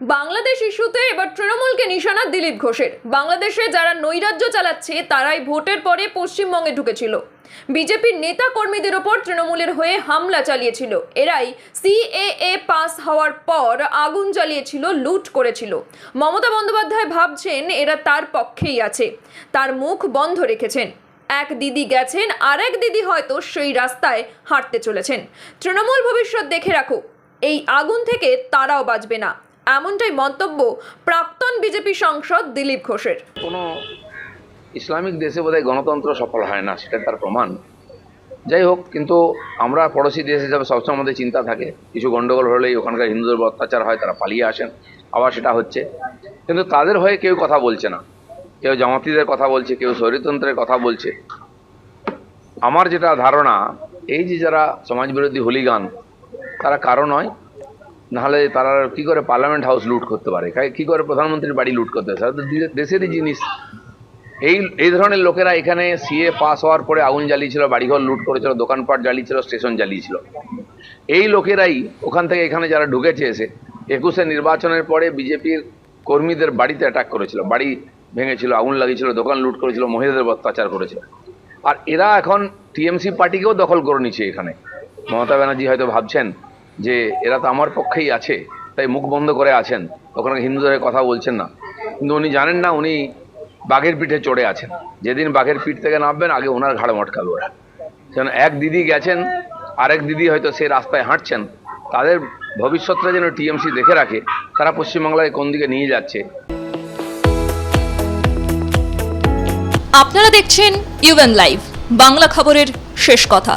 বাংলাদেশ ইস্যুতে এবার তৃণমূলকে নিশানা দিলীপ ঘোষের। বাংলাদেশে যারা নৈরাজ্য চালাচ্ছে, তারাই ভোটের পরে পশ্চিমবঙ্গে ঢুকেছিল। বিজেপির নেতা কর্মীদের ওপর তৃণমূলের হয়ে হামলা চালিয়েছিল। এরাই সিএএ পাস হওয়ার পর আগুন জ্বালিয়েছিল, লুট করেছিল। মমতা বন্দ্যোপাধ্যায় ভাবছেন এরা তার পক্ষেই আছে। তার মুখ বন্ধ রেখেছেন। এক দিদি গেছেন আর এক দিদি হয়তো সেই রাস্তায় হাঁটতে চলেছেন। তৃণমূল ভবিষ্যৎ দেখে রাখো এই আগুন থেকে তারাও বাঁচবে না। এমনটাই মন্তব্য প্রাক্তন বিজেপি সাংসদ দিলীপ ঘোষের। কোনো ইসলামিক দেশে বোধহয় গণতন্ত্র সফল হয় না, সেটা তার প্রমাণ। যাই হোক, কিন্তু আমরা পড়োশি দেশ হিসাবে সবসময় আমাদের চিন্তা থাকে। কিছু গণ্ডগোল হলেই ওখানকার হিন্দুদের অত্যাচার হয়, তারা পালিয়ে আসেন। আবার সেটা হচ্ছে। কিন্তু তাদের হয়ে কেউ কথা বলছে না। কেউ জামাতিদের কথা বলছে, কেউ শরীরতন্ত্রের কথা বলছে। আমার যেটা ধারণা, এই যে যারা সমাজবিরোধী হুলিগান, তারা কারও নয় নাহলে তারা কি করে পার্লামেন্ট হাউস লুট করতে পারে? কি করে প্রধানমন্ত্রীর বাড়ি লুট করতে পারে? দেশেরই জিনিস। এই এই ধরনের লোকেরা এখানে সিএ পাস হওয়ার পরে আগুন জ্বালিয়েছিল, বাড়িঘর লুট করেছিল, দোকানপাট জ্বালিয়েছিল, স্টেশন জ্বালিয়েছিল। এই লোকেরাই ওখান থেকে এখানে যারা ঢুকেছে এসে, একুশে নির্বাচনের পরে বিজেপির কর্মীদের বাড়িতে অ্যাটাক করেছিল। বাড়ি ভেঙেছিল, আগুন লাগিয়েছিল, দোকান লুট করেছিল, মহিলাদের অত্যাচার করেছিল। আর এরা এখন টিএমসি পার্টিকেও দখল করে নিচ্ছে এখানে। মমতা ব্যানার্জি হয়তো ভাবছেন যে এরা তো আমার পক্ষেই আছে, তাই মুখ বন্ধ করে আছেন। ওখানে হিন্দুদের কথা বলছেন না। কিন্তু উনি জানেন না, উনি বাঘের পিঠে চড়ে আছেন। যেদিন বাঘের পিঠ থেকে নামবেন, আগে ওনার ঘাড়ে মটকাবে ওরা। যেন এক দিদি গেছেন, আরেক দিদি হয়তো সে রাস্তায় হাঁটছেন, তাদের ভবিষ্যৎটা যেন টিএমসি দেখে রাখে, তারা পশ্চিমবাংলায় কোন দিকে নিয়ে যাচ্ছে। আপনারা দেখছেন ইউএন লাইভ বাংলা খবরের শেষ কথা।